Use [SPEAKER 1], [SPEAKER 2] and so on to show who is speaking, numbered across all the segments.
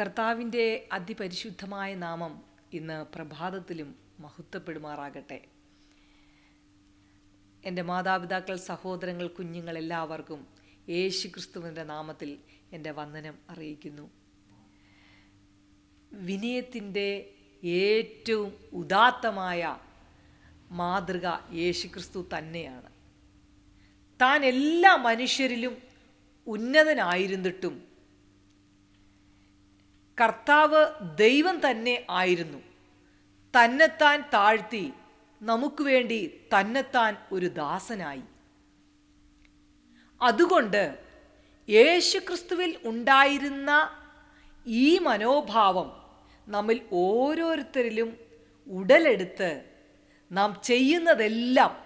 [SPEAKER 1] കർത്താവിന്റെ അതിപരിശുദ്ധമായ നാമം ഇന്ന് പ്രഭാതത്തിലും മഹത്വപ്പെടുമാറാകട്ടെ. എന്റെ മാതാപിതാക്കൾ സഹോദരങ്ങൾ കുഞ്ഞുങ്ങൾ എല്ലാവർക്കും യേശു ക്രിസ്തുവിന്റെ നാമത്തിൽ എന്റെ വന്ദനം അറിയിക്കുന്നു. വിനയത്തിന്റെ ഏറ്റവും ഉദാത്തമായ മാതൃക യേശുക്രിസ്തു തന്നെയാണ്. താൻ എല്ലാ മനുഷ്യരിലും ഉന്നതനായിരുന്നിട്ടും കർത്താവ് ദൈവം തന്നെ ആയിരുന്നു. തന്നെത്താൻ താഴ്ത്തി നമുക്ക് വേണ്ടി തന്നെത്താൻ ഒരു ദാസനായി. അതുകൊണ്ട് യേശുക്രിസ്തുവിൽ ഉണ്ടായിരുന്ന ഈ മനോഭാവം നമ്മിൽ ഓരോരുത്തരിലും ഉടലെടുത്ത് നാം ചെയ്യുന്നതെല്ലാം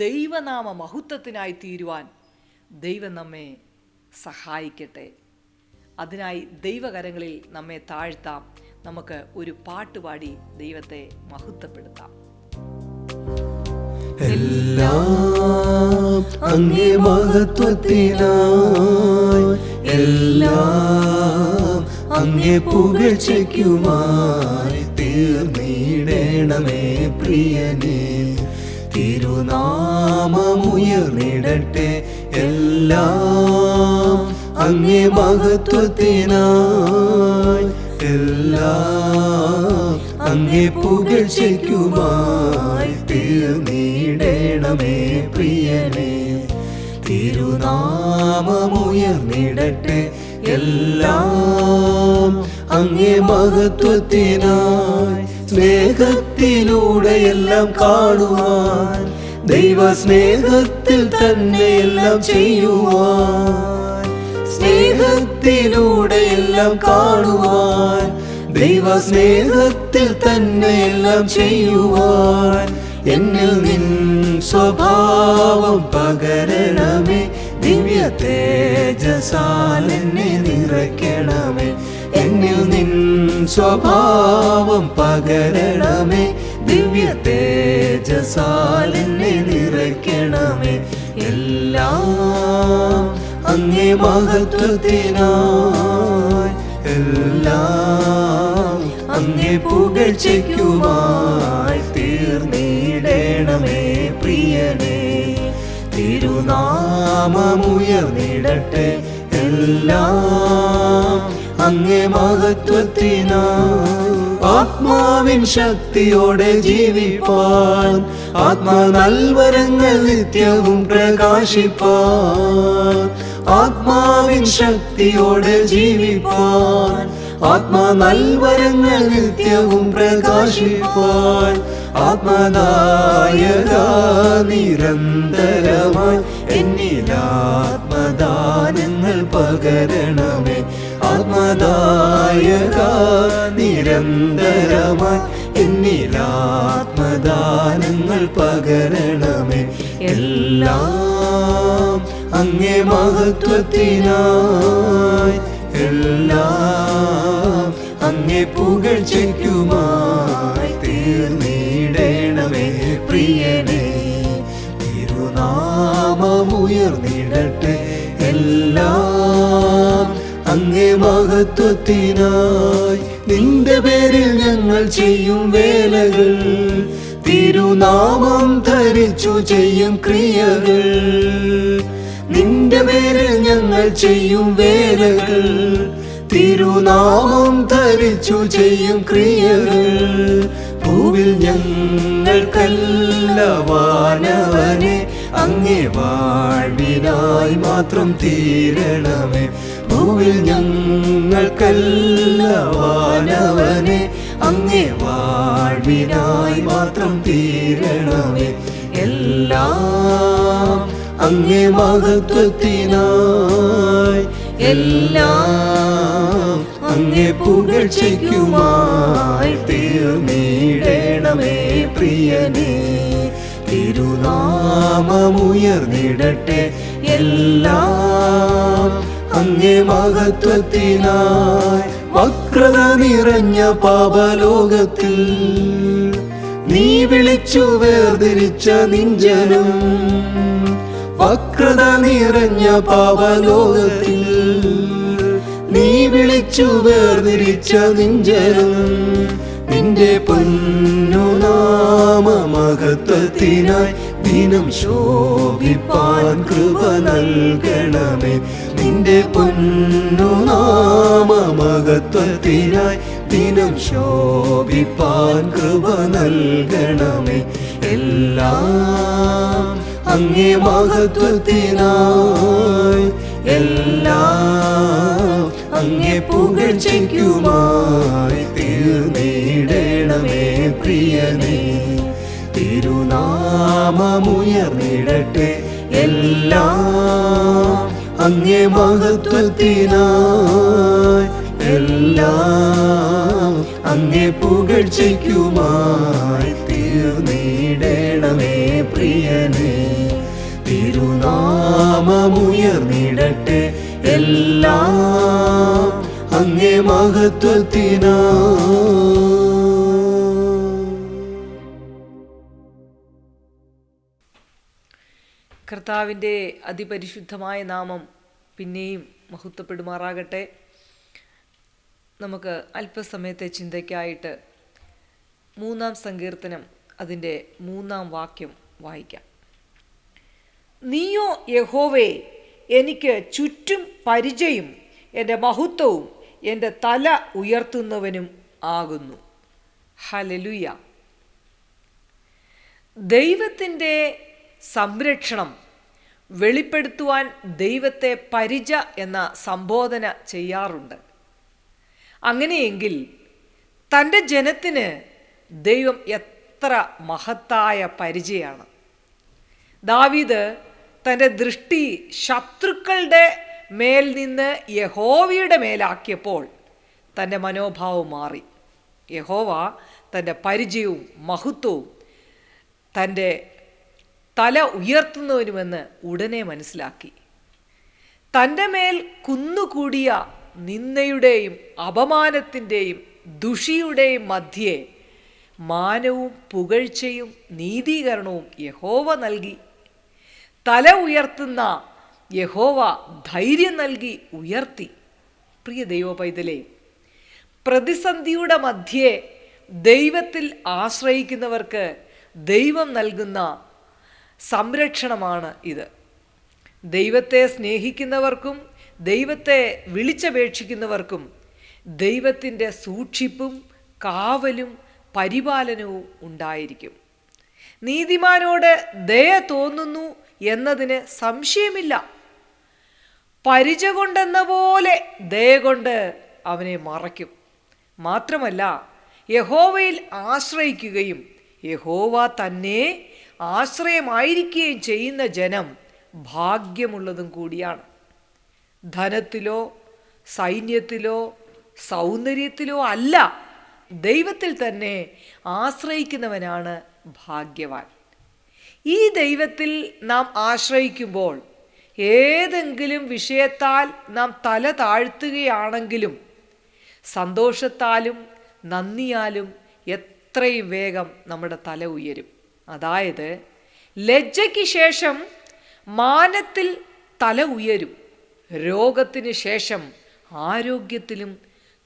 [SPEAKER 1] ദൈവനാമ മഹത്വത്തിനായി തീരുവാൻ ദൈവം നമ്മെ സഹായിക്കട്ടെ. അതിനായി ദൈവകരങ്ങളിൽ നമ്മെ താഴ്ത്താം. നമുക്ക് ഒരു പാട്ടുപാടി ദൈവത്തെ മഹത്വപ്പെടുത്താം.
[SPEAKER 2] എല്ലാം അങ്ങേ മഹത്വത്തിനായി എല്ലാം അങ്ങേ പുകഴ്ചയ്ക്കുമായി തീർന്നിടണമേ പ്രിയനെ. തിരുനാമമുയർന്നിടട്ടെ എല്ലാം അങ്ങേ മഹത്വത്തിനായി എല്ലാ അങ്ങേ പുകഴ്ചയ്ക്കുമായി തീർന്നിടണമേ പ്രിയനേ. തിരുനാമമുയർന്നിടട്ടെ എല്ലാം അങ്ങേ മഹത്വത്തിനായി സ്നേഹത്തിലൂടെ എല്ലാം കാണുവാൻ ദൈവ സ്നേഹത്തിൽ തന്നെ എല്ലാം ചെയ്യുവാൻ. സ്നേഹത്തിലൂടെ എല്ലാം കാണുവാൻ ദൈവ സ്നേഹത്തിൽ തന്നെ എല്ലാം ചെയ്യുവാൻ. എന്നിൽ നിൻ സ്വഭാവം പകരണമേ ദിവ്യ തേജസാലെന്നെ നിറയ്ക്കണമേ. എന്നിൽ നിൻ സ്വഭാവം പകരണമേ ദിവ്യ തേജസാലെന്നെ നിറയ്ക്കണമേ. എല്ലാം അങ്ങേ മഹത്വത്തിനായി എല്ലാം അങ്ങേ പുകഴ്ചയ്ക്കുമായി തീർന്നിടണമേ പ്രിയനേ. തിരുനാമമുയർന്നിടട്ടെ എല്ലാം അങ്ങേ മഹത്വത്തിനായി ആത്മാവിൻ ശക്തിയോടെ ജീവിപ്പാൻ ആത്മാ നൽവരങ്ങൾ നിത്യവും പ്രകാശിപ്പാൻ ആത്മാവിൻ ശക്തിയോടെ ജീവിപ്പാൻ. ആത്മാ നൽവരങ്ങൾ നിത്യവും പ്രകാശിപ്പാൻ. ആത്മദായക നിരന്തരമായി എന്നിലാത്മദാനങ്ങൾ പകരണമേ. ആത്മദായക നിരന്തരമായി എന്നിലാത്മദാനങ്ങൾ പകരണമേ. എല്ലാം അങ്ങേ മഹത്വത്തിനായി എല്ലാം അങ്ങേ പുകഴ്ചയ്ക്കുമായി തീർന്നിടേണമേ പ്രിയനേ. തിരുനാമമുയർന്നിടട്ടെ എല്ലാം അങ്ങേ മഹത്വത്തിനായി. നിന്റെ പേരിൽ ഞങ്ങൾ ചെയ്യും വേലകൾ. തിരുനാമം ധരിച്ചു ചെയ്യും ക്രിയകൾ. നിന്റെ പേരിൽ ഞങ്ങൾ ചെയ്യും വേലകൾ. തിരുനാമം ധരിച്ചു ചെയ്യും ക്രിയകൾ. ഭൂവിൽ ഞങ്ങൾക്കല്ല വാനവനെ അങ്ങേ വാഴ്വിനായി മാത്രം തീരണമേ. ഭൂവിൽ ഞങ്ങൾക്കല്ല വാനവനെ അങ്ങേ വാഴ്വിനായി മാത്രം തീരണമേ. എല്ലാം അങ്ങേ മഹത്വത്തിനായി എല്ലാം അങ്ങേ പുകഴ്ചയ്ക്കുമായി തീർന്നിടണമേ പ്രിയനേ. തിരുനാമമുയർന്നിടട്ടെ എല്ലാം അങ്ങേ മഹത്വത്തിനായി. വക്രത നിറഞ്ഞ പാപലോകത്തിൽ നീ വിളിച്ചു വേർതിരിച്ച നിഞ്ചനം വക്രത നിറഞ്ഞ പാവലോകത്തിൽ നീ വിളിച്ചു വേർതിരിച്ച നിഞ്ചരം നിന്റെ പൊന്നു നാമ മഹത്വത്തിനായി ദിനം ശോഭിപ്പാൻ കൃപ നൽകണമേ. നിന്റെ പൊന്നു നാമ മഹത്വത്തിനായി ദിനം ശോഭിപ്പാൻ കൃപ നൽകണമേ. എല്ലാം അങ്ങേ മഹത്വത്തിനായി എല്ലാ അങ്ങേ പുകഴ്ചയ്ക്കുമായി തീർന്നിടണമേ പ്രിയനേ. തിരുനാമമുയർന്നിടട്ടെ എല്ലാ അങ്ങേ മഹത്വത്തിനായി എല്ലാം അങ്ങേ പുകഴ്ചയ്ക്കുമായി തീർന്നിടണമേ പ്രിയനേ. തിരുനാമമുയർന്നിടട്ടെ എല്ലാം അങ്ങേ മഹത്വത്തിന.
[SPEAKER 1] കർത്താവിന്റെ അതിപരിശുദ്ധമായ നാമം പിന്നെയും മഹത്വപ്പെടുമാറാകട്ടെ. നമുക്ക് അല്പസമയത്തെ ചിന്തയ്ക്കായിട്ട് മൂന്നാം സങ്കീർത്തനം അതിന്റെ മൂന്നാം വാക്യം വായിക്കാം. നീയോ യഹോവേ എനിക്ക് ചുറ്റും പരിചയം എന്റെ മഹത്വവും എന്റെ തല ഉയർത്തുന്നവനും ആകുന്നു. ഹലലുയ ദൈവത്തിന്റെ സംരക്ഷണം വെളിപ്പെടുത്തുവാൻ ദൈവത്തെ പരിച എന്ന സംബോധന ചെയ്യാറുണ്ട്. അങ്ങനെയെങ്കിൽ തന്റെ ജനത്തിന് ദൈവം എത്ര മഹത്തായ പരിചയമാണ് ദാവീദ് തന്റെ ദൃഷ്ടി ശത്രുക്കളുടെ മേൽ നിന്ന് യഹോവയുടെ മേലാക്കിയപ്പോൾ തന്റെ മനോഭാവം മാറി. യഹോവ തന്റെ പരിചയവും മഹത്വവും തന്റെ തല ഉയർത്തുന്നവനുമെന്ന് ഉടനെ മനസ്സിലാക്കി. തന്റെ മേൽ കുന്നുകൂടിയ നിന്ദയുടെയും അപമാനത്തിന്റെയും ദുഷിയുടെയും മധ്യേ മാനവും പുകഴ്ചയും നീതീകരണവും യഹോവ നൽകി. തല ഉയർത്തുന്ന യഹോവ ധൈര്യം നൽകി ഉയർത്തി. പ്രിയ ദൈവ പൈതലെ പ്രതിസന്ധിയുടെ മധ്യേ ദൈവത്തിൽ ആശ്രയിക്കുന്നവർക്ക് ദൈവം നൽകുന്ന സംരക്ഷണമാണ് ഇത്. ദൈവത്തെ സ്നേഹിക്കുന്നവർക്കും ദൈവത്തെ വിളിച്ചപേക്ഷിക്കുന്നവർക്കും ദൈവത്തിന്റെ സൂക്ഷിപ്പും കാവലും പരിപാലനവും ഉണ്ടായിരിക്കും. നീതിമാനോട് ദയ തോന്നുന്നു എന്നതിന് സംശയമില്ല. പരിച കൊണ്ടെന്ന പോലെ ദയ കൊണ്ട് അവനെ മറയ്ക്കും. മാത്രമല്ല യഹോവയിൽ ആശ്രയിക്കുകയും യഹോവ തന്നെ ആശ്രയമായിരിക്കുകയും ചെയ്യുന്ന ജനം ഭാഗ്യമുള്ളതും കൂടിയാണ്. ധനത്തിലോ സൈന്യത്തിലോ സൗന്ദര്യത്തിലോ അല്ല ദൈവത്തിൽ തന്നെ ആശ്രയിക്കുന്നവനാണ് ഭാഗ്യവാൻ. ഈ ദൈവത്തിൽ നാം ആശ്രയിക്കുമ്പോൾ ഏതെങ്കിലും വിഷയത്താൽ നാം തല താഴ്ത്തുകയാണെങ്കിലും സന്തോഷത്താലും നന്ദിയാലും എത്രയും വേഗം നമ്മുടെ തല ഉയരും. അതായത് ലജ്ജയ്ക്ക് ശേഷം മാനത്തിൽ തല ഉയരും. രോഗത്തിന് ശേഷം ആരോഗ്യത്തിലും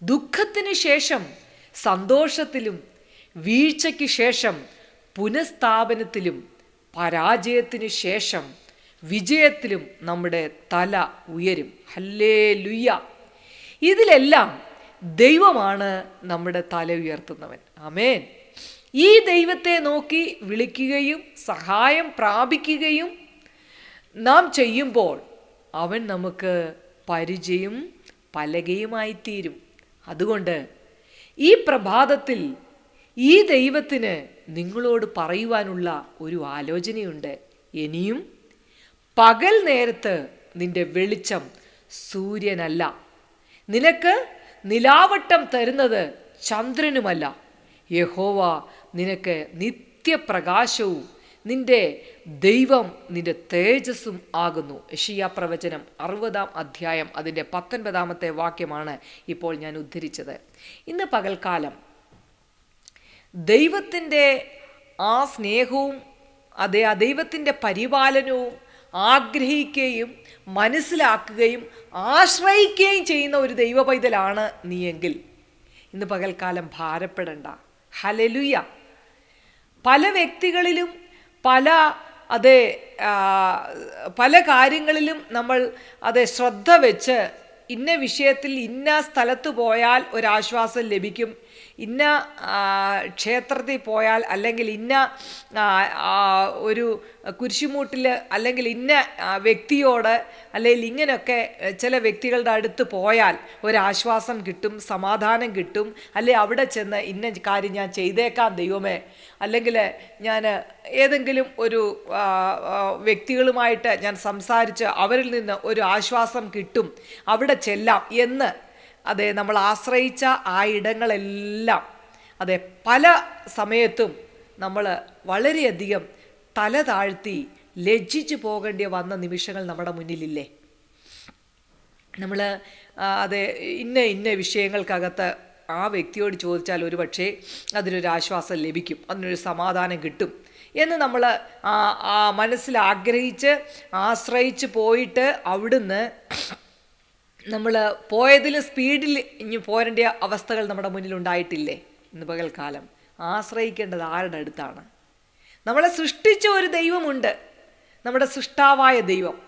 [SPEAKER 1] ദുഃഖത്തിന് ശേഷം സന്തോഷത്തിലും വീഴ്ചയ്ക്ക് ശേഷം പുനഃസ്ഥാപനത്തിലും പരാജയത്തിന് ശേഷം വിജയത്തിലും നമ്മുടെ തല ഉയരും. ഹല്ലേ ലുയ്യ ഇതിലെല്ലാം ദൈവമാണ് നമ്മുടെ തല ഉയർത്തുന്നവൻ. അമേൻ ഈ ദൈവത്തെ നോക്കി വിളിക്കുകയും സഹായം പ്രാപിക്കുകയും നാം ചെയ്യുമ്പോൾ അവൻ നമുക്ക് പരിചയം പലകയുമായി തീരും അതുകൊണ്ട് ഈ പ്രഭാതത്തിൽ ഈ ദൈവത്തിന് നിങ്ങളോട് പറയുവാനുള്ള ഒരു ആലോചനയുണ്ട്. ഇനിയും പകൽ നേരത്ത് നിന്റെ വെളിച്ചം സൂര്യനല്ല. നിനക്ക് നിലാവട്ടം തരുന്നത് ചന്ദ്രനുമല്ല. യഹോവ നിനക്ക് നിത്യപ്രകാശവും നിന്റെ ദൈവം നിന്റെ തേജസ്സും ആകുന്നു. ഷിയ പ്രവചനം അറുപതാം അധ്യായം അതിന്റെ പത്തൊൻപതാമത്തെ വാക്യമാണ് ഇപ്പോൾ ഞാൻ ഉദ്ധരിച്ചത്. ഇന്ന് പകൽക്കാലം ദൈവത്തിന്റെ ആ സ്നേഹവും അതേ ആ ദൈവത്തിന്റെ പരിപാലനവും ആഗ്രഹിക്കുകയും മനസ്സിലാക്കുകയും ആശ്രയിക്കുകയും ചെയ്യുന്ന ഒരു ദൈവ പൈതലാണ് നീയെങ്കിൽ ഇന്ന് പകൽക്കാലം ഭാരപ്പെടണ്ട. ഹലലുയ പല വ്യക്തികളിലും പല അതെ പല കാര്യങ്ങളിലും നമ്മൾ അതെ ശ്രദ്ധ വെച്ച് ഇന്ന വിഷയത്തിൽ ഇന്ന സ്ഥലത്ത് പോയാൽ ഒരാശ്വാസം ലഭിക്കും. ഇന്ന ക്ഷേത്രത്തിൽ പോയാൽ അല്ലെങ്കിൽ ഇന്ന ഒരു കുരിശുമൂട്ടിൽ അല്ലെങ്കിൽ ഇന്ന വ്യക്തിയോട് അല്ലെങ്കിൽ ഇങ്ങനെയൊക്കെ ചില വ്യക്തികളുടെ അടുത്ത് പോയാൽ ഒരാശ്വാസം കിട്ടും സമാധാനം കിട്ടും. അല്ലെ അവിടെ ചെന്ന് ഇന്ന കാര്യം ഞാൻ ചെയ്തേക്കാം ദൈവമേ. അല്ലെങ്കിൽ ഞാൻ ഏതെങ്കിലും ഒരു വ്യക്തികളുമായിട്ട് ഞാൻ സംസാരിച്ച് അവരിൽ നിന്ന് ഒരു ആശ്വാസം കിട്ടും. അവിടെ ചെല്ലാം എന്ന് അതെ നമ്മൾ ആശ്രയിച്ച ആ ഇടങ്ങളെല്ലാം അതെ പല സമയത്തും നമ്മൾ വളരെയധികം തല താഴ്ത്തി ലജ്ജിച്ചു പോകേണ്ടി വന്ന നിമിഷങ്ങൾ നമ്മുടെ മുന്നിലില്ലേ? നമ്മൾ അതെ ഇന്ന ഇന്ന വിഷയങ്ങൾക്കകത്ത് ആ വ്യക്തിയോട് ചോദിച്ചാൽ ഒരു പക്ഷേ അതിനൊരു ആശ്വാസം ലഭിക്കും അതിനൊരു സമാധാനം കിട്ടും എന്ന് നമ്മൾ മനസ്സിൽ ആഗ്രഹിച്ച് ആശ്രയിച്ച് പോയിട്ട് അവിടുന്ന് നമ്മൾ പോയതിൽ സ്പീഡിൽ ഇനി പോരേണ്ട അവസ്ഥകൾ നമ്മുടെ മുന്നിൽ ഉണ്ടായിട്ടില്ലേ? ഇന്ന് പകൽക്കാലം. ആശ്രയിക്കേണ്ടത് ആരുടെ അടുത്താണ്? നമ്മളെ സൃഷ്ടിച്ച ഒരു ദൈവമുണ്ട്. നമ്മുടെ സൃഷ്ടാവായ ദൈവം.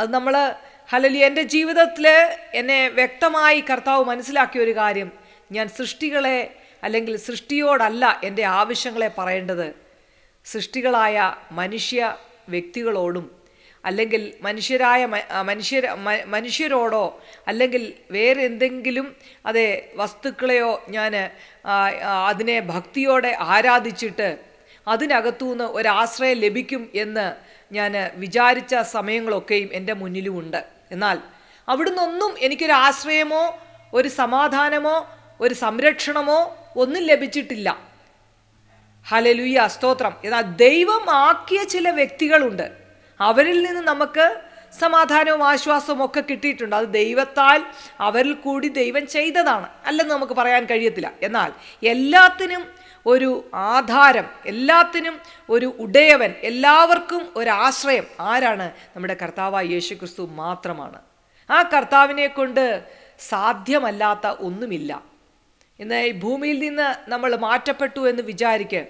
[SPEAKER 1] അത് നമ്മൾ ഹലലി എന്റെ ജീവിതത്തിൽ എന്നെ വ്യക്തമായി കർത്താവ് മനസ്സിലാക്കിയ ഒരു കാര്യം. ഞാൻ സൃഷ്ടികളെ അല്ലെങ്കിൽ സൃഷ്ടിയോടല്ല എന്റെ ആവശ്യങ്ങളെ പറയേണ്ടത് സൃഷ്ടികളായ മനുഷ്യ വ്യക്തികളോടും അല്ലെങ്കിൽ മനുഷ്യരായ മനുഷ്യർ മനുഷ്യരോടോ അല്ലെങ്കിൽ വേറെ എന്തെങ്കിലും അതെ വസ്തുക്കളെയോ ഞാൻ അതിനെ ഭക്തിയോടെ ആരാധിച്ചിട്ട് അതിനകത്തുനിന്ന് ഒരാശ്രയം ലഭിക്കും എന്ന് ഞാൻ വിചാരിച്ച സമയങ്ങളൊക്കെയും എന്റെ മുന്നിലുമുണ്ട്. എന്നാൽ അവിടുന്ന് ഒന്നും എനിക്കൊരു ആശ്രയമോ ഒരു സമാധാനമോ ഒരു സംരക്ഷണമോ ഒന്നും ലഭിച്ചിട്ടില്ല. ഹലലുയ സ്തോത്രം. എന്നാൽ ദൈവം ആക്കിയ ചില വ്യക്തികളുണ്ട്. അവരിൽ നിന്ന് നമുക്ക് സമാധാനവും ആശ്വാസവും ഒക്കെ കിട്ടിയിട്ടുണ്ട്. അത് ദൈവത്താൽ അവരിൽ കൂടി ദൈവം ചെയ്തതാണ് അല്ലെന്ന് നമുക്ക് പറയാൻ കഴിയത്തില്ല. എന്നാൽ എല്ലാത്തിനും ഒരു ആധാരം എല്ലാത്തിനും ഒരു ഉടയവൻ എല്ലാവർക്കും ഒരു ആശ്രയം ആരാണ്? നമ്മുടെ കർത്താവായ യേശു ക്രിസ്തു മാത്രമാണ്. ആ കർത്താവിനെ കൊണ്ട് സാധ്യമല്ലാത്ത ഒന്നുമില്ല. ഇന്ന് ഈ ഭൂമിയിൽ നിന്ന് നമ്മൾ മാറ്റപ്പെട്ടു എന്ന് വിചാരിക്കുക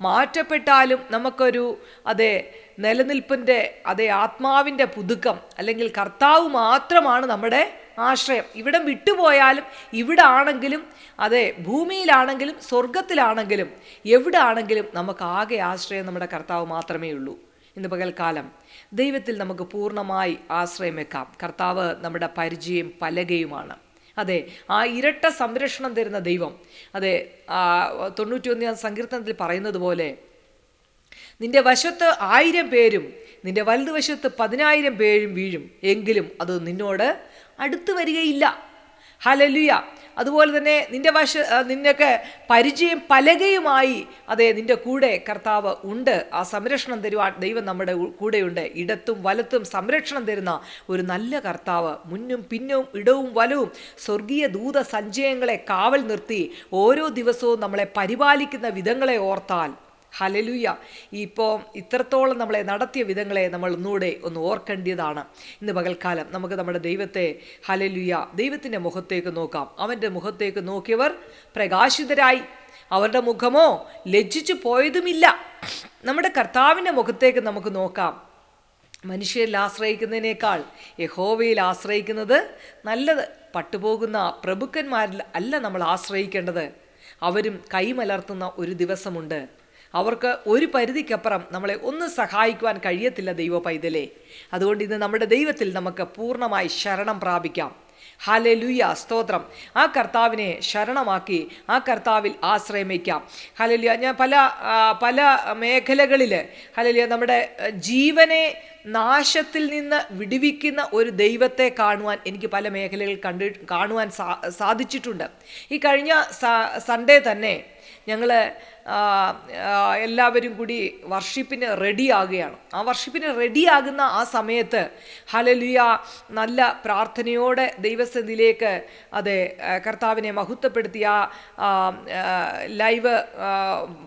[SPEAKER 1] മാറ്റപ്പെട്ടാലും നമുക്കൊരു അതെ നിലനിൽപ്പിന്റെ അതേ ആത്മാവിന്റെ പുതുക്കം അല്ലെങ്കിൽ കർത്താവ് മാത്രമാണ് നമ്മുടെ ആശ്രയം. ഇവിടം വിട്ടുപോയാലും ഇവിടെ ആണെങ്കിലും അതെ ഭൂമിയിലാണെങ്കിലും സ്വർഗത്തിലാണെങ്കിലും എവിടെ ആണെങ്കിലും നമുക്ക് ആകെ ആശ്രയം നമ്മുടെ കർത്താവ് മാത്രമേ ഉള്ളൂ ഇന്ന് പകൽക്കാലം ദൈവത്തിൽ നമുക്ക് പൂർണമായി ആശ്രയം വെക്കാം കർത്താവ് നമ്മുടെ പരിചയം പലകയുമാണ്. അതെ ആ ഇരട്ട സംരക്ഷണം തരുന്ന ദൈവം അതെ തൊണ്ണൂറ്റി തൊണ്ണൂറ്റിയൊന്നാം സങ്കീർത്തനത്തിൽ പറയുന്നത് പോലെ നിന്റെ വശത്ത് ആയിരം പേരും നിന്റെ വലതുവശത്ത് പതിനായിരം പേരും വീഴും. എങ്കിലും അത് നിന്നോട് അടുത്തു വരികയില്ല. ഹലലുയ അതുപോലെ തന്നെ നിന്റെ വശ നിന്നൊക്കെ പരിചയം പലകയുമായി അതെ നിന്റെ കൂടെ കർത്താവ് ഉണ്ട്. ആ സംരക്ഷണം തരുവാൻ ദൈവം നമ്മുടെ കൂടെയുണ്ട്. ഇടത്തും വലത്തും സംരക്ഷണം തരുന്ന ഒരു നല്ല കർത്താവ്. മുന്നും പിന്നും ഇടവും വലവും സ്വർഗീയ ദൂത സഞ്ചയങ്ങളെ കാവൽ നിർത്തി ഓരോ ദിവസവും നമ്മളെ പരിപാലിക്കുന്ന വിധങ്ങളെ ഓർത്താൽ ഹലലുയ ഇപ്പോൾ ഇത്രത്തോളം നമ്മളെ നടത്തിയ വിധങ്ങളെ നമ്മൾ ഒന്നുകൂടെ ഒന്ന് ഓർക്കേണ്ടതാണ് ഇന്ന് പകൽക്കാലം. നമുക്ക് നമ്മുടെ ദൈവത്തെ ഹലലുയ ദൈവത്തിന്റെ മുഖത്തേക്ക് നോക്കാം. അവന്റെ മുഖത്തേക്ക് നോക്കിയവർ പ്രകാശിതരായി. അവരുടെ മുഖമോ ലജ്ജിച്ചു പോയതുമില്ല. നമ്മുടെ കർത്താവിന്റെ മുഖത്തേക്ക് നമുക്ക് നോക്കാം. മനുഷ്യരിൽ ആശ്രയിക്കുന്നതിനേക്കാൾ യഹോവയിൽ ആശ്രയിക്കുന്നത് നല്ലത്. പട്ടുപോകുന്ന പ്രഭുക്കന്മാരിൽ അല്ല നമ്മൾ ആശ്രയിക്കേണ്ടത്. അവരും കൈമലർത്തുന്ന ഒരു ദിവസമുണ്ട്. അവർക്ക് ഒരു പരിധിക്കപ്പുറം നമ്മളെ ഒന്ന് സഹായിക്കുവാൻ കഴിയത്തില്ല ദൈവ പൈതലേ. അതുകൊണ്ട് ഇന്ന് നമ്മുടെ ദൈവത്തിൽ നമുക്ക് പൂർണമായി ശരണം പ്രാപിക്കാം. ഹാലെ ലുയ സ്തോത്രം. ആ കർത്താവിനെ ശരണമാക്കി ആ കർത്താവിൽ ആശ്രയം വയ്ക്കാം ഹലലുയ ഞാൻ പല പല മേഖലകളിൽ ഹലലിയ നമ്മുടെ ജീവനെ നാശത്തിൽ നിന്ന് വിടുവിക്കുന്ന ഒരു ദൈവത്തെ കാണുവാൻ എനിക്ക് പല മേഖലകളിൽ കണ്ടി കാണുവാൻ സാ സാധിച്ചിട്ടുണ്ട്. ഈ കഴിഞ്ഞ സൺഡേ തന്നെ ഞങ്ങൾ എല്ലാവരും കൂടി വർഷിപ്പിന് റെഡിയാകുകയാണ് ആ വർഷിപ്പിന് റെഡിയാകുന്ന ആ സമയത്ത് ഹലലിയ നല്ല പ്രാർത്ഥനയോടെ ദൈവസന്നിധിയിലേക്ക് അതെ കർത്താവിനെ മഹത്വപ്പെടുത്തിയ ലൈവ്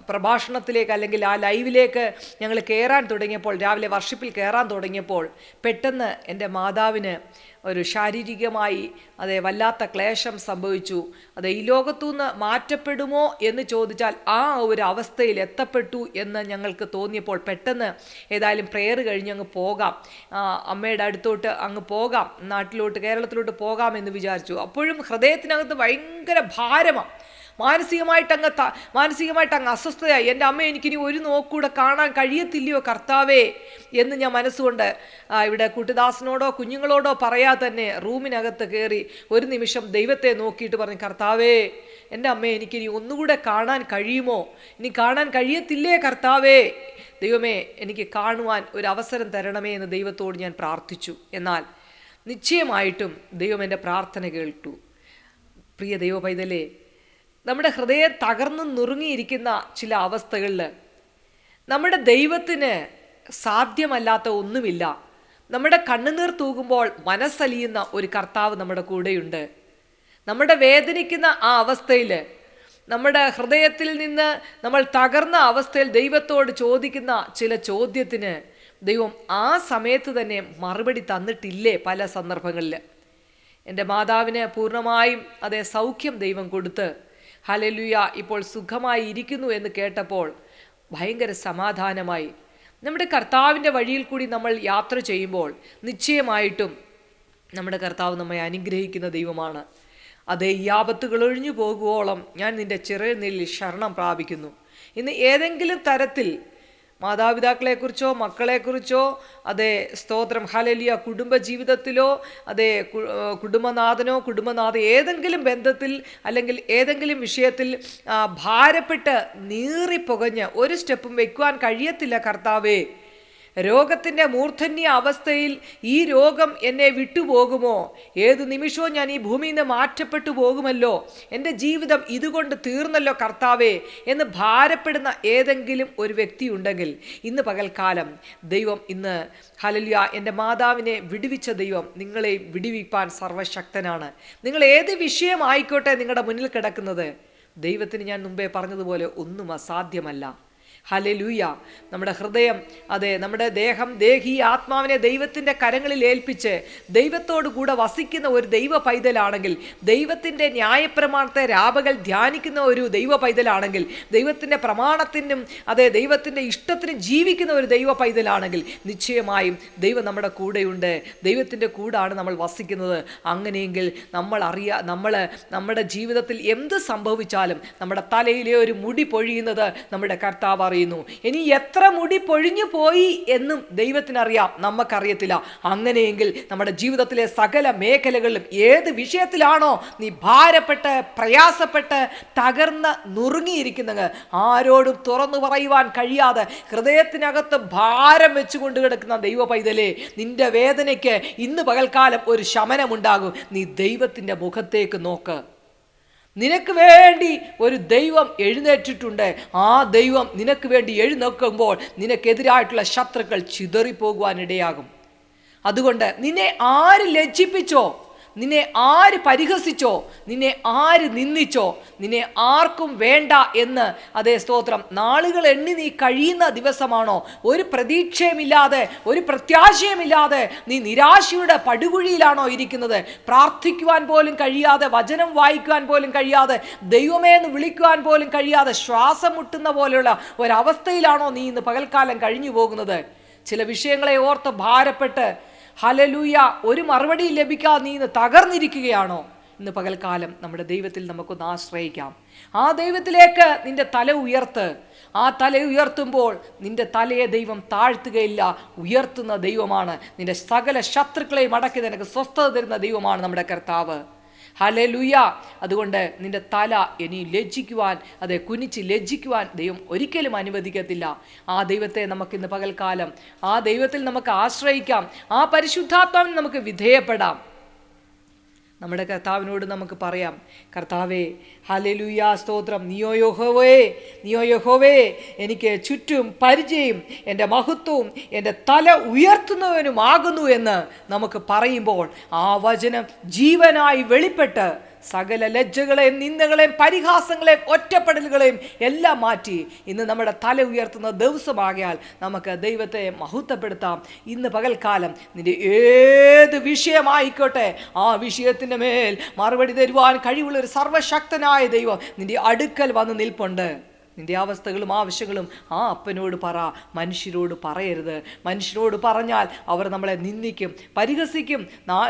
[SPEAKER 1] പ്രഭാഷണത്തിലേക്ക് അല്ലെങ്കിൽ ആ ലൈവിലേക്ക് ഞങ്ങൾ കയറാൻ തുടങ്ങിയപ്പോൾ രാവിലെ വർഷിപ്പിൽ കയറാൻ തുടങ്ങിയപ്പോൾ പെട്ടെന്ന് എന്റെ മാതാവിന് ഒരു ശാരീരികമായി അതെ വല്ലാത്ത ക്ലേശം സംഭവിച്ചു. അത് ഈ ലോകത്തുനിന്ന് മാറ്റപ്പെടുമോ എന്ന് ചോദിച്ചാൽ ആ ഒരു അവസ്ഥയിൽ എത്തപ്പെട്ടു എന്ന് ഞങ്ങൾക്ക് തോന്നിയപ്പോൾ പെട്ടെന്ന് ഏതായാലും പ്രെയർ കഴിഞ്ഞ് അങ്ങ് പോകാം. അമ്മയുടെ അടുത്തോട്ട് അങ്ങ് പോകാം. നാട്ടിലോട്ട് കേരളത്തിലോട്ട് പോകാം എന്ന് വിചാരിച്ചു. അപ്പോഴും ഹൃദയത്തിനകത്ത് ഭയങ്കര ഭാരമാണ് മാനസികമായിട്ട് അങ്ങ് മാനസികമായിട്ട് അങ്ങ് അസ്വസ്ഥയായി എന്റെ അമ്മ എനിക്കിനി ഒരു നോക്കൂടെ കാണാൻ കഴിയത്തില്ലയോ കർത്താവേ? എന്ന് ഞാൻ മനസ്സുകൊണ്ട് ഇവിടെ കൂട്ടുദാസനോടോ കുഞ്ഞുങ്ങളോടോ പറയാതെ തന്നെ റൂമിനകത്ത് കയറി ഒരു നിമിഷം ദൈവത്തെ നോക്കിയിട്ട് പറഞ്ഞു കർത്താവേ എന്റെ അമ്മ എനിക്കിനി ഒന്നുകൂടെ കാണാൻ കഴിയുമോ? ഇനി കാണാൻ കഴിയത്തില്ലേ കർത്താവേ? ദൈവമേ എനിക്ക് കാണുവാൻ ഒരു അവസരം തരണമേ എന്ന് ദൈവത്തോട് ഞാൻ പ്രാർത്ഥിച്ചു. എന്നാൽ നിശ്ചയമായിട്ടും ദൈവം എന്റെ പ്രാർത്ഥന കേൾട്ടു പ്രിയ ദൈവ പൈതലേ നമ്മുടെ ഹൃദയം തകർന്നു നുറുങ്ങിയിരിക്കുന്ന ചില അവസ്ഥകളിൽ നമ്മുടെ ദൈവത്തിന് സാധ്യമല്ലാത്ത ഒന്നുമില്ല. നമ്മുടെ കണ്ണുനീർ തൂകുമ്പോൾ മനസ്സലിയുന്ന ഒരു കർത്താവ് നമ്മുടെ കൂടെയുണ്ട്. നമ്മുടെ വേദനിക്കുന്ന ആ അവസ്ഥയിൽ നമ്മുടെ ഹൃദയത്തിൽ നിന്ന് നമ്മൾ തകർന്ന അവസ്ഥയിൽ ദൈവത്തോട് ചോദിക്കുന്ന ചില ചോദ്യത്തിന് ദൈവം ആ സമയത്ത് തന്നെ മറുപടി തന്നിട്ടില്ലേ പല സന്ദർഭങ്ങളിൽ എന്റെ മാതാവിന് പൂർണമായും അതേ സൗഖ്യം ദൈവം കൊടുത്ത് ഹലലുയ ഇപ്പോൾ സുഖമായി ഇരിക്കുന്നു എന്ന് കേട്ടപ്പോൾ ഭയങ്കര സമാധാനമായി. നമ്മുടെ കർത്താവിന്റെ വഴിയിൽ കൂടി നമ്മൾ യാത്ര ചെയ്യുമ്പോൾ നിശ്ചയമായിട്ടും നമ്മുടെ കർത്താവ് നമ്മെ അനുഗ്രഹിക്കുന്ന ദൈവമാണ്. അതേ ഈ ആപത്തുകൾ ഒഴിഞ്ഞു പോകുവോളം ഞാൻ നിന്റെ ചെറിയ നെല്ലിൽ ശരണം പ്രാപിക്കുന്നു. ഇന്ന് ഏതെങ്കിലും തരത്തിൽ മാതാപിതാക്കളെക്കുറിച്ചോ മക്കളെക്കുറിച്ചോ അതെ സ്തോത്രം ഹലലിയ കുടുംബ ജീവിതത്തിലോ അതെ കുടുംബനാഥനോ കുടുംബനാഥ ഏതെങ്കിലും ബന്ധത്തിൽ അല്ലെങ്കിൽ ഏതെങ്കിലും വിഷയത്തിൽ ഭാരപ്പെട്ട് നീറിപ്പൊകഞ്ഞ് ഒരു സ്റ്റെപ്പും വെക്കുവാൻ കഴിയത്തില്ല കർത്താവേ. രോഗത്തിന്റെ മൂർധന്യ അവസ്ഥയിൽ ഈ രോഗം എന്നെ വിട്ടുപോകുമോ? ഏത് നിമിഷവും ഞാൻ ഈ ഭൂമിയിൽ നിന്ന് മാറ്റപ്പെട്ടു പോകുമല്ലോ? എന്റെ ജീവിതം ഇതുകൊണ്ട് തീർന്നല്ലോ കർത്താവേ എന്ന് ഭാരപ്പെടുന്ന ഏതെങ്കിലും ഒരു വ്യക്തി ഉണ്ടെങ്കിൽ ഇന്ന് പകൽക്കാലം ദൈവം ഇന്ന് ഹലലിയ എന്റെ മാതാവിനെ വിടുവിച്ച ദൈവം നിങ്ങളെ വിടുവിപ്പാൻ സർവശക്തനാണ്. നിങ്ങൾ ഏത് വിഷയമായിക്കോട്ടെ നിങ്ങളുടെ മുന്നിൽ കിടക്കുന്നത്? ദൈവത്തിന് ഞാൻ മുമ്പേ പറഞ്ഞതുപോലെ ഒന്നും അസാധ്യമല്ല. ഹലലൂയ നമ്മുടെ ഹൃദയം അതെ നമ്മുടെ ദേഹം ദേഹി ആത്മാവിനെ ദൈവത്തിന്റെ കരങ്ങളിൽ ഏൽപ്പിച്ച് ദൈവത്തോടു കൂടെ വസിക്കുന്ന ഒരു ദൈവ പൈതലാണെങ്കിൽ ദൈവത്തിന്റെ ന്യായപ്രമാണത്തെ രാപകൾ ധ്യാനിക്കുന്ന ഒരു ദൈവ പൈതലാണെങ്കിൽ ദൈവത്തിന്റെ പ്രമാണത്തിനും അതെ ദൈവത്തിന്റെ ഇഷ്ടത്തിനും ജീവിക്കുന്ന ഒരു ദൈവ പൈതലാണെങ്കിൽ നിശ്ചയമായും ദൈവം നമ്മുടെ കൂടെയുണ്ട്. ദൈവത്തിന്റെ കൂടാണ് നമ്മൾ വസിക്കുന്നത്. അങ്ങനെയെങ്കിൽ നമ്മൾ അറിയാ നമ്മൾ നമ്മുടെ ജീവിതത്തിൽ എന്ത് സംഭവിച്ചാലും നമ്മുടെ തലയിലെ ഒരു മുടി പൊഴിയുന്നത് നമ്മുടെ കർത്താവ് അറിയുന്നു ഇനി എത്ര മുടി പൊഴിഞ്ഞു പോയി എന്നും ദൈവത്തിനറിയാം. നമുക്കറിയത്തില്ല അങ്ങനെയെങ്കിൽ നമ്മുടെ ജീവിതത്തിലെ സകല മേഖലകളിലും ഏത് വിഷയത്തിലാണോ നീ ഭാരപ്പെട്ട് പ്രയാസപ്പെട്ട് തകർന്ന് നുറുങ്ങിയിരിക്കുന്നത്. ആരോടും തുറന്നു പറയുവാൻ കഴിയാതെ ഹൃദയത്തിനകത്ത് ഭാരം വെച്ചുകൊണ്ട് കിടക്കുന്ന ദൈവ പൈതലേ നിന്റെ വേദനയ്ക്ക് ഇന്ന് പകൽക്കാലം ഒരു ശമനമുണ്ടാകും. നീ ദൈവത്തിന്റെ മുഖത്തേക്ക് നോക്ക്. നിനക്ക് വേണ്ടി ഒരു ദൈവം എഴുന്നേറ്റിട്ടുണ്ട്. ആ ദൈവം നിനക്ക് വേണ്ടി എഴുന്നേൽക്കുമ്പോൾ നിനക്കെതിരായിട്ടുള്ള ശത്രുക്കൾ ചിതറിപ്പോകുവാനിടയാകും. അതുകൊണ്ട് നിന്നെ ആര് ലജ്ജിപ്പിച്ചോ? നിന്നെ ആര് പരിഹസിച്ചോ നിന്നെ ആര് നിന്ദിച്ചോ നിന്നെ ആർക്കും വേണ്ട എന്ന് അതേ സ്തോത്രം. നാളുകൾ എണ്ണി നീ കഴിയുന്ന ദിവസമാണോ? ഒരു പ്രതീക്ഷയുമില്ലാതെ ഒരു പ്രത്യാശയുമില്ലാതെ നീ നിരാശയുടെ പടുകുഴിയിലാണോ ഇരിക്കുന്നത്? പ്രാർത്ഥിക്കുവാൻ പോലും കഴിയാതെ വചനം വായിക്കുവാൻ പോലും കഴിയാതെ ദൈവമേ എന്ന് വിളിക്കുവാൻ പോലും കഴിയാതെ ശ്വാസം മുട്ടുന്ന പോലെയുള്ള ഒരവസ്ഥയിലാണോ നീ ഇന്ന് പകൽക്കാലം കഴിഞ്ഞു പോകുന്നത് ചില വിഷയങ്ങളെ ഓർത്ത് ഭാരപ്പെട്ട് ഹലലൂയ ഒരു മറുപടി ലഭിക്കാതെ നീ ഇന്ന് തകർന്നിരിക്കുകയാണോ? ഇന്ന് പകൽക്കാലം നമ്മുടെ ദൈവത്തിൽ നമുക്കൊന്ന് ആശ്രയിക്കാം. ആ ദൈവത്തിലേക്ക് നിന്റെ തല ഉയർത്ത്. ആ തല ഉയർത്തുമ്പോൾ നിന്റെ തലയെ ദൈവം താഴ്ത്തുകയില്ല. ഉയർത്തുന്ന ദൈവമാണ് നിന്റെ സകല ശത്രുക്കളെയും അടക്കി നിനക്ക് സ്വസ്ഥത തരുന്ന ദൈവമാണ് നമ്മുടെ കർത്താവ്. ഹലലുയ അതുകൊണ്ട് നിന്റെ തല ഇനി ലജ്ജിക്കുവാൻ അതെ കുനിച്ച് ലജ്ജിക്കുവാൻ ദൈവം ഒരിക്കലും അനുവദിക്കത്തില്ല. ആ ദൈവത്തെ നമുക്കിന്ന് പകൽക്കാലം ആ ദൈവത്തിൽ നമുക്ക് ആശ്രയിക്കാം ആ പരിശുദ്ധാത്മാവിന് നമുക്ക് വിധേയപ്പെടാം. നമ്മുടെ കർത്താവിനോട് നമുക്ക് പറയാം കർത്താവേ ഹലലുയാ സ്തോത്രം. നിയോ യഹോവേ നിയോ യഹോവേ എനിക്ക് ചുറ്റും പരിചയം എന്റെ മഹത്വവും എന്റെ തല ഉയർത്തുന്നവനുമാകുന്നു എന്ന് നമുക്ക് പറയുമ്പോൾ ആ വചനം ജീവനായി വെളിപ്പെട്ട് സകല ലജ്ജകളെയും നിന്ദകളെയും പരിഹാസങ്ങളെയും ഒറ്റപ്പെടലുകളെയും എല്ലാം മാറ്റി ഇന്ന് നമ്മുടെ തല ഉയർത്തുന്ന ദിവസമാകിയാൽ നമുക്ക് ദൈവത്തെ മഹത്വപ്പെടുത്താം. ഇന്ന് പകൽക്കാലം നിന്റെ ഏത് വിഷയമായിക്കോട്ടെ ആ വിഷയത്തിന്റെ മേൽ മറുപടി തരുവാൻ കഴിവുള്ള ഒരു സർവശക്തനായ ദൈവം നിന്റെ അടുക്കൽ വന്ന് നിൽപ്പുണ്ട്. നിന്റെ അവസ്ഥകളും ആവശ്യങ്ങളും ആ അപ്പനോട് പറ മനുഷ്യരോട് പറയരുത്. മനുഷ്യരോട് പറഞ്ഞാൽ അവർ നമ്മളെ നിന്ദിക്കും പരിഹസിക്കും.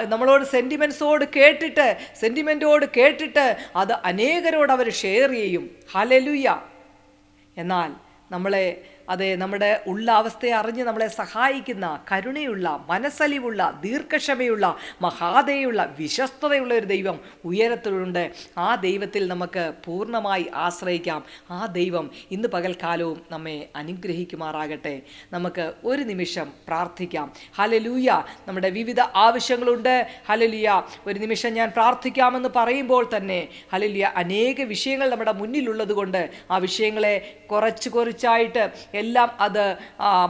[SPEAKER 1] നമ്മളോട് സെന്റിമെൻസോട് കേട്ടിട്ട് സെന്റിമെന്റോട് കേട്ടിട്ട് അത് അനേകരോട് അവർ ഷെയർ ചെയ്യും. ഹലലുയ എന്നാൽ നമ്മളെ അതെ നമ്മുടെ ഉള്ള അവസ്ഥയെ അറിഞ്ഞ് നമ്മളെ സഹായിക്കുന്ന കരുണയുള്ള മനസ്സലിവുള്ള ദീർഘക്ഷമയുള്ള മഹാദയുള്ള വിശ്വസ്തതയുള്ള ഒരു ദൈവം ഉയരത്തിലുണ്ട്. ആ ദൈവത്തിൽ നമുക്ക് പൂർണമായി ആശ്രയിക്കാം. ആ ദൈവം ഇന്ന് പകൽക്കാലവും നമ്മെ അനുഗ്രഹിക്കുമാറാകട്ടെ. നമുക്ക് ഒരു നിമിഷം പ്രാർത്ഥിക്കാം. ഹലലൂയ നമ്മുടെ വിവിധ ആവശ്യങ്ങളുണ്ട്. ഹലലിയ ഒരു നിമിഷം ഞാൻ പ്രാർത്ഥിക്കാമെന്ന് പറയുമ്പോൾ തന്നെ ഹലലിയ അനേക വിഷയങ്ങൾ നമ്മുടെ മുന്നിലുള്ളത് കൊണ്ട് ആ വിഷയങ്ങളെ കുറച്ച് കുറച്ചായിട്ട് എല്ലാം അത്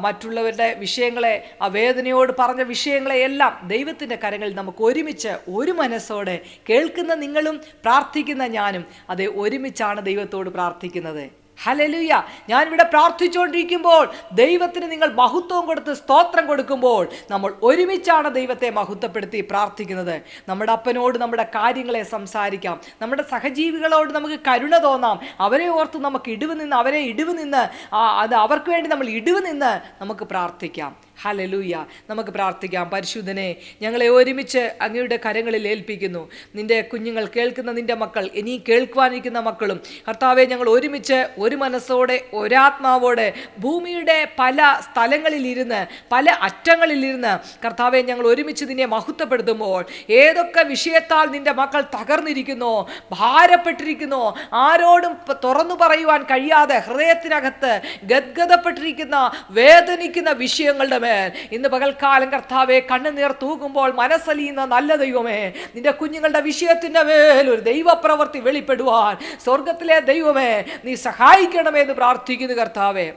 [SPEAKER 1] മറ്റുള്ളവരുടെ വിഷയങ്ങളെ ആ വേദനയോട് പറഞ്ഞ വിഷയങ്ങളെ എല്ലാം ദൈവത്തിന്റെ കരങ്ങളിൽ നമുക്ക് ഒരുമിച്ച് ഒരു മനസ്സോടെ കേൾക്കുന്ന നിങ്ങളും പ്രാർത്ഥിക്കുന്ന ഞാനും അതെ ഒരുമിച്ചാണ് ദൈവത്തോട് പ്രാർത്ഥിക്കുന്നത്. ഹലലുയ ഞാനിവിടെ പ്രാർത്ഥിച്ചുകൊണ്ടിരിക്കുമ്പോൾ ദൈവത്തിന് നിങ്ങൾ മഹത്വം കൊടുത്ത് സ്തോത്രം കൊടുക്കുമ്പോൾ നമ്മൾ ഒരുമിച്ചാണ് ദൈവത്തെ മഹത്വപ്പെടുത്തി പ്രാർത്ഥിക്കുന്നത്. നമ്മുടെ അപ്പനോട് നമ്മുടെ കാര്യങ്ങളെ സംസാരിക്കാം. നമ്മുടെ സഹജീവികളോട് നമുക്ക് കരുണ തോന്നാം. അവരെ ഓർത്ത് നമുക്ക് ഇടിവ് നിന്ന് അവരെ ഇടിവ് നിന്ന് അത് അവർക്ക് വേണ്ടി നമ്മൾ ഇടിവ് നിന്ന് നമുക്ക് പ്രാർത്ഥിക്കാം. ഹലലൂയ നമുക്ക് പ്രാർത്ഥിക്കാം. പരിശുദ്ധനെ ഞങ്ങളെ ഒരുമിച്ച് അങ്ങയുടെ കരങ്ങളിൽ ഏൽപ്പിക്കുന്നു. നിന്റെ കുഞ്ഞുങ്ങൾ കേൾക്കുന്ന നിന്റെ മക്കൾ ഇനി കേൾക്കുവാനിരിക്കുന്ന മക്കളും കർത്താവെ ഞങ്ങൾ ഒരുമിച്ച് ഒരു മനസ്സോടെ ഒരാത്മാവോടെ ഭൂമിയുടെ പല സ്ഥലങ്ങളിലിരുന്ന് പല അറ്റങ്ങളിലിരുന്ന് കർത്താവെ ഞങ്ങൾ ഒരുമിച്ച് നിന്നെ മഹത്വപ്പെടുത്തുമ്പോൾ ഏതൊക്കെ വിഷയത്താൽ നിന്റെ മക്കൾ തകർന്നിരിക്കുന്നു ഭാരപ്പെട്ടിരിക്കുന്നു ആരോടും തുറന്നു പറയുവാൻ കഴിയാതെ ഹൃദയത്തിനകത്ത് ഗദ്ഗതപ്പെട്ടിരിക്കുന്ന വേദനിക്കുന്ന വിഷയങ്ങളുടെ മേൽ ഇന്ന് പകൽക്കാലം കർത്താവെ കണ്ണുനീർ തൂകുമ്പോൾ മനസ്സലിയുന്ന നല്ല ദൈവമേ. നിന്റെ കുഞ്ഞുങ്ങളുടെ വിഷയത്തിന്റെ മേൽ ഒരു ദൈവപ്രവൃത്തി വെളിപ്പെടുവാൻ സ്വർഗത്തിലെ ദൈവമേ നീ സഹായിക്കണമേ എന്ന് പ്രാർത്ഥിക്കുന്നു കർത്താവേ.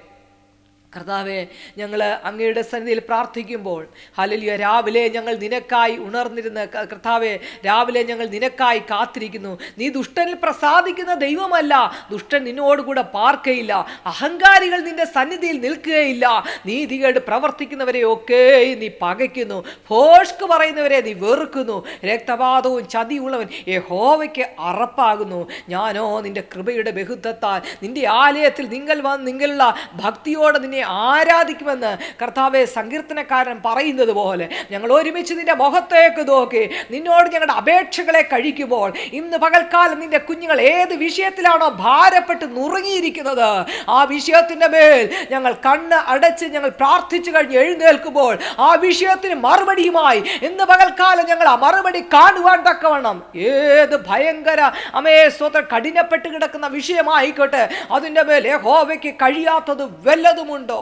[SPEAKER 1] കർത്താവെ ഞങ്ങൾ അങ്ങയുടെ സന്നിധിയിൽ പ്രാർത്ഥിക്കുമ്പോൾ ഹലലിയ രാവിലെ ഞങ്ങൾ നിനക്കായി ഉണർന്നിരുന്ന കർത്താവെ രാവിലെ ഞങ്ങൾ നിനക്കായി കാത്തിരിക്കുന്നു. നീ ദുഷ്ടനിൽ പ്രസാദിക്കുന്ന ദൈവമല്ല. ദുഷ്ടൻ നിന്നോടുകൂടെ പാർക്കയില്ല. അഹങ്കാരികൾ നിന്റെ സന്നിധിയിൽ നിൽക്കുകയില്ല. നീതികേട് പ്രവർത്തിക്കുന്നവരെ ഒക്കെ നീ പകയ്ക്കുന്നു. ഭോഷ്ക്ക് പറയുന്നവരെ നീ വെറുക്കുന്നു. രക്തപാതവും ചതിയുള്ളവൻ യഹോവയ്ക്ക് അറപ്പാകുന്നു. ഞാനോ നിന്റെ കൃപയുടെ ബഹുത്വത്താൽ നിന്റെ ആലയത്തിൽ നിങ്ങൾ വന്ന് നിങ്ങളുള്ള ഭക്തിയോടെ നിന്നെ ആരാധിക്കുമെന്ന് കർത്താവെ സങ്കീർത്തനക്കാരൻ പറയുന്നത് പോലെ ഞങ്ങൾ ഒരുമിച്ച് നിന്റെ മുഖത്തേക്ക് നോക്കി നിന്നോട് ഞങ്ങളുടെ അപേക്ഷകളെ കഴിക്കുമ്പോൾ ഇന്ന് പകൽക്കാലം നിന്റെ കുഞ്ഞുങ്ങൾ ഏത് വിഷയത്തിലാണോ ഭാരപ്പെട്ട് നുറുങ്ങിയിരിക്കുന്നത് ആ വിഷയത്തിന്റെ മേൽ ഞങ്ങൾ കണ്ണ് അടച്ച് ഞങ്ങൾ പ്രാർത്ഥിച്ചു കഴിഞ്ഞ് എഴുന്നേൽക്കുമ്പോൾ ആ വിഷയത്തിന് മറുപടിയുമായി ഇന്ന് പകൽക്കാലം ഞങ്ങൾ ആ മറുപടി കാണുവാൻ തക്കവണ്ണം ഏത് ഭയങ്കര അമേ സ്വതം കഠിനപ്പെട്ട് കിടക്കുന്ന വിഷയമായിക്കോട്ടെ അതിന്റെ മേൽ ഹോവയ്ക്ക് കഴിയാത്തത് വല്ലതുമുണ്ടോ?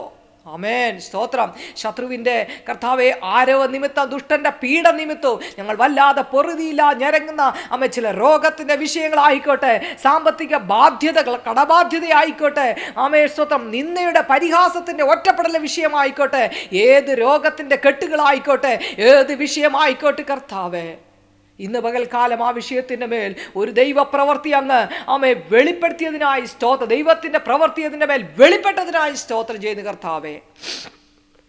[SPEAKER 1] അമേൻ സ്തോത്രം. ശത്രുവിന്റെ കർത്താവെ ആരവ നിമിത്തം ദുഷ്ടന്റെ പീഡ നിമിത്തവും ഞങ്ങൾ വല്ലാതെ പൊറുതിയില്ല ഞരങ്ങുന്ന അമ്മ ചില രോഗത്തിന്റെ വിഷയങ്ങളായിക്കോട്ടെ സാമ്പത്തിക ബാധ്യതകൾ കടബാധ്യതയായിക്കോട്ടെ. അമേ സ്തോത്രം. നിന്നയുടെ പരിഹാസത്തിന്റെ ഒറ്റപ്പെടൽ വിഷയമായിക്കോട്ടെ. ഏത് രോഗത്തിന്റെ കെട്ടുകളായിക്കോട്ടെ ഏത് വിഷയമായിക്കോട്ടെ കർത്താവേ? ഇന്ന് പകൽക്കാലം ആ വിഷയത്തിന്റെ മേൽ ഒരു ദൈവ പ്രവൃത്തി അങ്ങ് അമ്മയെ വെളിപ്പെടുത്തിയതിനായി സ്തോത്ര. ദൈവത്തിന്റെ പ്രവൃത്തി അതിന്റെ മേൽ വെളിപ്പെട്ടതിനായി സ്തോത്രം ചെയ്യുന്ന കർത്താവേ.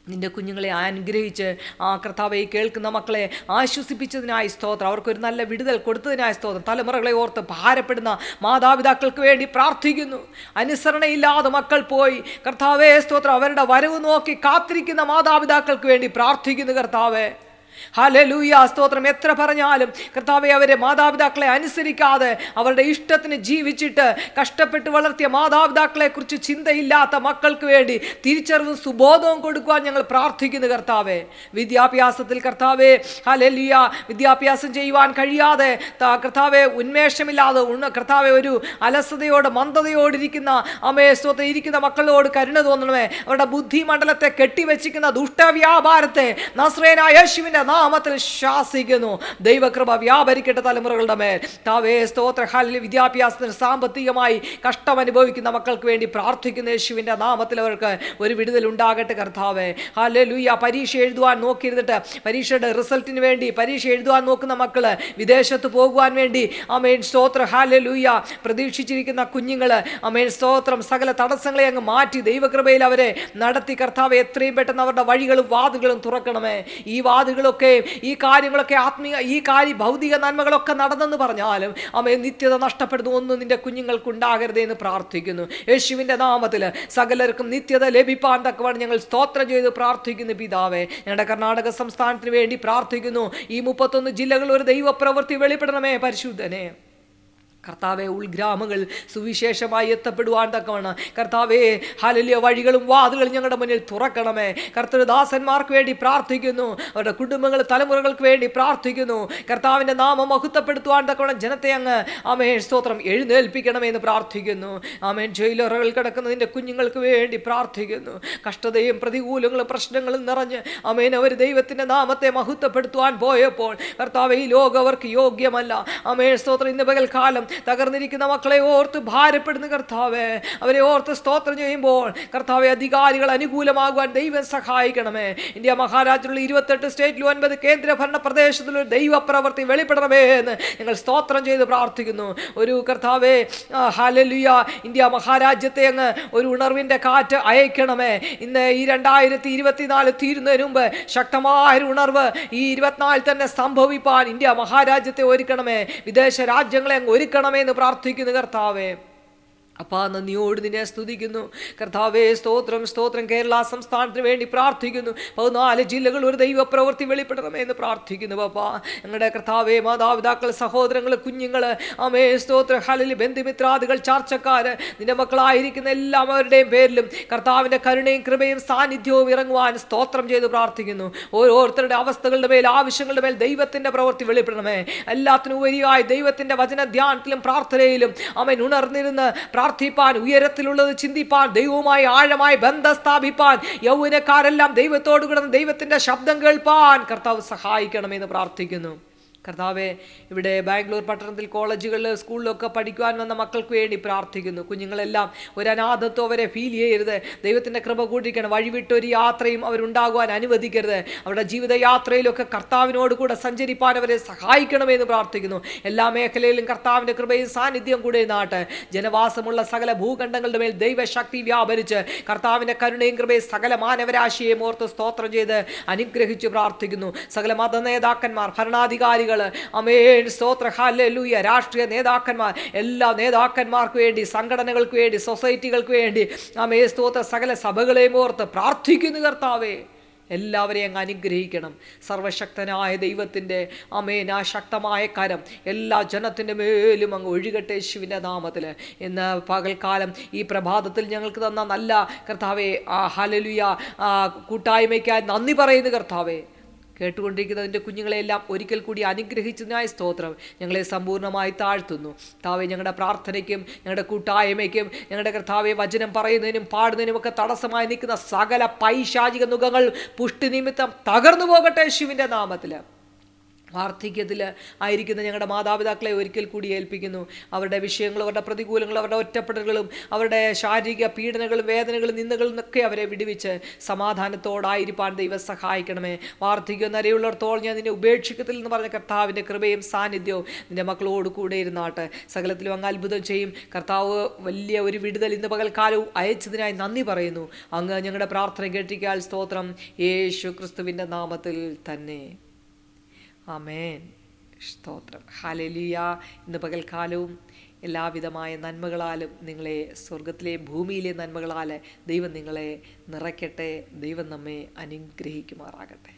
[SPEAKER 1] നിന്റെ കുഞ്ഞുങ്ങളെ അനുഗ്രഹിച്ച് ആ കർത്താവെ കേൾക്കുന്ന മക്കളെ ആശ്വസിപ്പിച്ചതിനായി സ്തോത്രം. അവർക്കൊരു നല്ല വിടുതൽ കൊടുത്തതിനായി സ്തോത്രം. തലമുറകളെ ഓർത്ത് ഭാരപ്പെടുന്ന മാതാപിതാക്കൾക്ക് വേണ്ടി പ്രാർത്ഥിക്കുന്നു. അനുസരണയില്ലാതെ മക്കൾ പോയി. കർത്താവേ സ്തോത്രം. അവരുടെ വരവ് നോക്കി കാത്തിരിക്കുന്ന മാതാപിതാക്കൾക്ക് വേണ്ടി പ്രാർത്ഥിക്കുന്നു കർത്താവേ. ഹലലൂയ സ്തോത്രം. എത്ര പറഞ്ഞാലും കർത്താവെ അവരെ മാതാപിതാക്കളെ അനുസരിക്കാതെ അവരുടെ ഇഷ്ടത്തിന് ജീവിച്ചിട്ട് കഷ്ടപ്പെട്ട് വളർത്തിയ മാതാപിതാക്കളെ കുറിച്ച് ചിന്തയില്ലാത്ത മക്കൾക്ക് വേണ്ടി തിരിച്ചറിവും സുബോധവും കൊടുക്കുവാൻ ഞങ്ങൾ പ്രാർത്ഥിക്കുന്നു കർത്താവെ. വിദ്യാഭ്യാസത്തിൽ കർത്താവെ ഹലലിയ വിദ്യാഭ്യാസം ചെയ്യുവാൻ കഴിയാതെ കർത്താവെ ഉന്മേഷമില്ലാതെ ഉണ്ണ കർത്താവെ ഒരു അലസതയോട് മന്ദതയോടിരിക്കുന്ന അമ്മയെ സ്വത്ത് ഇരിക്കുന്ന മക്കളോട് കരുണ തോന്നണമേ. അവരുടെ ബുദ്ധിമണ്ഡലത്തെ കെട്ടിവെച്ചിരിക്കുന്ന ദുഷ്ടവ്യാപാരത്തെ നസ്രേന യേശുവിന്റെ നാമത്തിൽ ശാസിക്കുന്നു. ദൈവകൃപ വ്യാപരിക്കട്ടെ തലമുറകളുടെ മേൽ. താവേ സ്തോത്ര. ഹാലിൽ വിദ്യാഭ്യാസത്തിന് സാമ്പത്തികമായി കഷ്ടം അനുഭവിക്കുന്ന മക്കൾക്ക് വേണ്ടി പ്രാർത്ഥിക്കുന്ന യേശുവിന്റെ നാമത്തിൽ അവർക്ക് ഒരു വിടുതൽ ഉണ്ടാകട്ടെ കർത്താവേ. ഹാലെ ലൂയ പരീക്ഷ എഴുതുവാൻ നോക്കിയിരുന്നിട്ട് പരീക്ഷയുടെ റിസൾട്ടിന് വേണ്ടി പരീക്ഷ എഴുതുവാൻ നോക്കുന്ന മക്കൾ വിദേശത്ത് പോകുവാൻ വേണ്ടി. അമേൻ. സ്തോത്ര. ഹാലെ ലൂയ പ്രതീക്ഷിച്ചിരിക്കുന്ന കുഞ്ഞുങ്ങൾ അമേൻ. സ്തോത്രം. സകല തടസ്സങ്ങളെ അങ്ങ് മാറ്റി ദൈവകൃപയിൽ അവരെ നടത്തി കർത്താവ് എത്രയും പെട്ടെന്ന് അവരുടെ വഴികളും വാതുകളും തുറക്കണമേ. ഈ വാതുകളൊക്കെ ഈ കാര്യങ്ങളൊക്കെ ആത്മീയ ഈ കാര്യ ഭൗതിക നന്മകളൊക്കെ നടന്നെന്ന് പറഞ്ഞാലും അമേ നിത്യത നഷ്ടപ്പെടുന്നു ഒന്നും നിന്റെ കുഞ്ഞുങ്ങൾക്ക് ഉണ്ടാകരുത് എന്ന് പ്രാർത്ഥിക്കുന്നു. യേശുവിന്റെ നാമത്തിൽ സകലർക്കും നിത്യത ലഭിപ്പാൻ തക്കവാണ് ഞങ്ങൾ സ്തോത്രം ചെയ്ത് പ്രാർത്ഥിക്കുന്നു പിതാവേ. ഞങ്ങളുടെ കർണാടക സംസ്ഥാനത്തിന് വേണ്ടി പ്രാർത്ഥിക്കുന്നു. ഈ മുപ്പത്തൊന്ന് ജില്ലകളിൽ ഒരു ദൈവപ്രവൃത്തി വെളിപ്പെടണമേ പരിശുദ്ധനെ. കർത്താവെ ഉൾഗ്രാമങ്ങൾ സുവിശേഷമായി എത്തപ്പെടുവാൻ തക്കവണ്ണം. കർത്താവെ ഹലലിയ വഴികളും വാതിലുകളും ഞങ്ങളുടെ മുന്നിൽ തുറക്കണമേ. കർത്തൃദാസന്മാർക്ക് വേണ്ടി പ്രാർത്ഥിക്കുന്നു. അവരുടെ കുടുംബങ്ങൾ തലമുറകൾക്ക് വേണ്ടി പ്രാർത്ഥിക്കുന്നു. കർത്താവിന്റെ നാമം മഹത്വപ്പെടുത്തുവാൻ തക്കവണ്ണം ജനത്തെ അങ്ങ് അമേൻ സ്തോത്രം എഴുന്നേൽപ്പിക്കണമേ എന്ന് പ്രാർത്ഥിക്കുന്നു. ആമേൻ ജയിലറകൾ കിടക്കുന്ന നിന്റെ കുഞ്ഞുങ്ങൾക്ക് വേണ്ടി പ്രാർത്ഥിക്കുന്നു. കഷ്ടതയും പ്രതികൂലങ്ങളും പ്രശ്നങ്ങളും നിറഞ്ഞ് അമേൻ അവർ ദൈവത്തിന്റെ നാമത്തെ മഹത്വപ്പെടുത്തുവാൻ പോയപ്പോൾ കർത്താവ് ഈ ലോകം അവർക്ക് യോഗ്യമല്ല. അമേ സ്തോത്രം ഇന്ന് പകൽക്കാലം തകർന്നിരിക്കുന്ന മക്കളെ ഓർത്ത് ഭാരപ്പെടുന്ന കർത്താവ്. അവരെ ഓർത്ത് സ്തോത്രം ചെയ്യുമ്പോൾ കർത്താവെ അധികാരികൾ അനുകൂലമാകുവാൻ ദൈവം സഹായിക്കണമേ. ഇന്ത്യ മഹാരാജ്യത്തിലുള്ള ഇരുപത്തെട്ട് സ്റ്റേറ്റിലും ഒൻപത് കേന്ദ്ര ഭരണ പ്രദേശത്തിലൊരു ദൈവപ്രവൃത്തി വെളിപ്പെടണമേ എന്ന് ഞങ്ങൾ സ്തോത്രം ചെയ്ത് പ്രാർത്ഥിക്കുന്നു. ഒരു കർത്താവെ ഹാലലുയ ഇന്ത്യ മഹാരാജ്യത്തെ അങ്ങ് ഒരു ഉണർവിന്റെ കാറ്റ് അയക്കണമേ. ഇന്ന് ഈ രണ്ടായിരത്തി ഇരുപത്തിനാല് തീരുന്നതിന് മുമ്പ് ശക്തമായൊരു ഉണർവ് ഈ ഇരുപത്തിനാലിൽ തന്നെ സംഭവിപ്പാൻ ഇന്ത്യ മഹാരാജ്യത്തെ ഒരുക്കണമേ. വിദേശ രാജ്യങ്ങളെ അങ്ങ് ഒരുക്കണമേ. എന്ന് പ്രാർത്ഥിക്കുന്നു കർത്താവേ. അപ്പാ നന്ദിയോട് നിന്നെ സ്തുതിക്കുന്നു. കർത്താവേ സ്തോത്രം സ്തോത്രം. കേരള സംസ്ഥാനത്തിന് വേണ്ടി പ്രാർത്ഥിക്കുന്നു. പതിനാല് ജില്ലകൾ ഒരു ദൈവ പ്രവൃത്തി വെളിപ്പെടണമേ എന്ന് പ്രാർത്ഥിക്കുന്നു പപ്പാ ഞങ്ങളുടെ കർത്താവേ മാതാപിതാക്കൾ സഹോദരങ്ങൾ കുഞ്ഞുങ്ങൾ അമേ സ്തോത്ര. ഹലിൽ ബന്ധുമിത്രാദികൾ ചാർച്ചക്കാർ നിന്റെ മക്കളായിരിക്കുന്ന എല്ലാവരുടെയും പേരിലും കർത്താവിന്റെ കരുണയും കൃപയും സാന്നിധ്യവും ഇറങ്ങുവാൻ സ്തോത്രം ചെയ്ത് പ്രാർത്ഥിക്കുന്നു. ഓരോരുത്തരുടെ അവസ്ഥകളുടെ മേൽ ആവശ്യങ്ങളുടെ മേൽ ദൈവത്തിന്റെ പ്രവൃത്തി വെളിപ്പെടണമേ. എല്ലാത്തിനും ഉപരിയായി ദൈവത്തിന്റെ വചന ധ്യാനത്തിലും പ്രാർത്ഥനയിലും അവൻ ഉണർന്നിരുന്ന് പ്രാർത്ഥിപ്പാൻ ഉയരത്തിലുള്ളത് ചിന്തിപ്പാൻ ദൈവവുമായി ആഴമായി ബന്ധം സ്ഥാപിപ്പാൻ യൗവനക്കാരെല്ലാം ദൈവത്തോട് കിടന്ന് ദൈവത്തിന്റെ ശബ്ദം കേൾപ്പാൻ കർത്താവ് സഹായിക്കണമെന്ന് പ്രാർത്ഥിക്കുന്നു. കർത്താവെ ഇവിടെ ബാംഗ്ലൂർ പട്ടണത്തിൽ കോളേജുകളിൽ സ്കൂളിലൊക്കെ പഠിക്കുവാൻ വന്ന മക്കൾക്ക് വേണ്ടി പ്രാർത്ഥിക്കുന്നു. കുഞ്ഞുങ്ങളെല്ലാം ഒരു അനാഥത്വം അവരെ ഫീൽ ചെയ്യരുത്. ദൈവത്തിന്റെ കൃപ കൂട്ടിക്കണം വഴിവിട്ടൊരു യാത്രയും അവരുണ്ടാകുവാൻ അനുവദിക്കരുത്. അവരുടെ ജീവിതയാത്രയിലൊക്കെ കർത്താവിനോട് കൂടെ സഞ്ചരിപ്പാൻ അവരെ സഹായിക്കണമെന്ന് പ്രാർത്ഥിക്കുന്നു. എല്ലാ മേഖലയിലും കർത്താവിന്റെ കൃപയും സാന്നിധ്യം കൂടെ നാട്ട്. ജനവാസമുള്ള സകല ഭൂഖണ്ഡങ്ങളുടെ മേൽ ദൈവശക്തി വ്യാപരിച്ച് കർത്താവിന്റെ കരുണയും കൃപയും സകല മാനവരാശിയെ ഓർത്ത് സ്തോത്രം ചെയ്ത് അനുഗ്രഹിച്ച് പ്രാർത്ഥിക്കുന്നു. സകല മത നേതാക്കന്മാർ ഭരണാധികാരികൾ അമേൻ സ്തോത്ര. ഹാലൂയ രാഷ്ട്രീയ നേതാക്കന്മാർ. എല്ലാ നേതാക്കന്മാർക്ക് വേണ്ടി സംഘടനകൾക്ക് വേണ്ടി സൊസൈറ്റികൾക്ക് വേണ്ടി. അമേ സ്തോത്ര. സകല സഭകളെയും ഓർത്ത് പ്രാർത്ഥിക്കുന്നു കർത്താവേ. എല്ലാവരെയും അങ്ങ് അനുഗ്രഹിക്കണം. സർവശക്തനായ ദൈവത്തിന്റെ അമേൻ ആ ശക്തമായ കരം എല്ലാ ജനത്തിന്റെ മേലും അങ്ങ് ഒഴുകട്ടെ യേശുവിന്റെ നാമത്തിൽ. ഇന്ന് പകൽക്കാലം ഈ പ്രഭാതത്തിൽ ഞങ്ങൾക്ക് തന്ന നല്ല കർത്താവെ ആ ഹലലുയ കൂട്ടായ്മയ്ക്കായി നന്ദി പറയുന്നു കർത്താവേ. കേട്ടുകൊണ്ടിരിക്കുന്നതിന്റെ കുഞ്ഞുങ്ങളെല്ലാം ഒരിക്കൽ കൂടി അനുഗ്രഹിച്ചതിനായ സ്തോത്രം ഞങ്ങളെ സമ്പൂർണമായി താഴ്ത്തുന്നു. താവെ ഞങ്ങളുടെ പ്രാർത്ഥനയ്ക്കും ഞങ്ങളുടെ കൂട്ടായ്മയ്ക്കും ഞങ്ങളുടെ കർത്താവെ വചനം പറയുന്നതിനും പാടുന്നതിനും ഒക്കെ തടസ്സമായി നിൽക്കുന്ന സകല പൈശാചിക നുഖങ്ങൾ പുഷ്ടി നിമിത്തം തകർന്നു പോകട്ടെ ശിവിന്റെ നാമത്തിൽ. വാർദ്ധക്യത്തിൽ ആയിരിക്കുന്ന ഞങ്ങളുടെ മാതാപിതാക്കളെ ഒരിക്കൽ കൂടി ഏൽപ്പിക്കുന്നു. അവരുടെ വിഷയങ്ങളും അവരുടെ പ്രതികൂലങ്ങളും അവരുടെ ഒറ്റപ്പെടലുകളും അവരുടെ ശാരീരിക പീഡനങ്ങളും വേദനകളും നിന്ദകളും ഒക്കെ അവരെ വിടുവിച്ച് സമാധാനത്തോടായിരിക്കാൻ ദൈവം സഹായിക്കണമേ. വാർദ്ധക്യം നരയുള്ളിടത്തോളം ഞാൻ നിന്നെ ഉപേക്ഷിക്കത്തിൽ എന്ന് പറഞ്ഞ കർത്താവിന്റെ കൃപയും സാന്നിധ്യവും നിന്റെ മക്കളോട് കൂടെ ഇരുന്നാട്ട്. സകലത്തിലും അങ്ങ് അത്ഭുതം ചെയ്യും. കർത്താവ് വലിയ ഒരു വിടുതൽ ഇന്ന് പകൽക്കാലവും അയച്ചതിനായി നന്ദി പറയുന്നു. അങ്ങ് ഞങ്ങളുടെ പ്രാർത്ഥന കേട്ടിരിക്കാൻ സ്തോത്രം. യേശു ക്രിസ്തുവിന്റെ നാമത്തിൽ തന്നെ. ആമേൻ. സ്തോത്രം. ഹാലലിയ ഇന്ന് പകൽക്കാലവും എല്ലാവിധമായ നന്മകളാലും നിങ്ങളെ സ്വർഗത്തിലെ ഭൂമിയിലെ നന്മകളാൽ ദൈവം നിങ്ങളെ നിറയ്ക്കട്ടെ. ദൈവം നമ്മെ അനുഗ്രഹിക്കുമാറാകട്ടെ.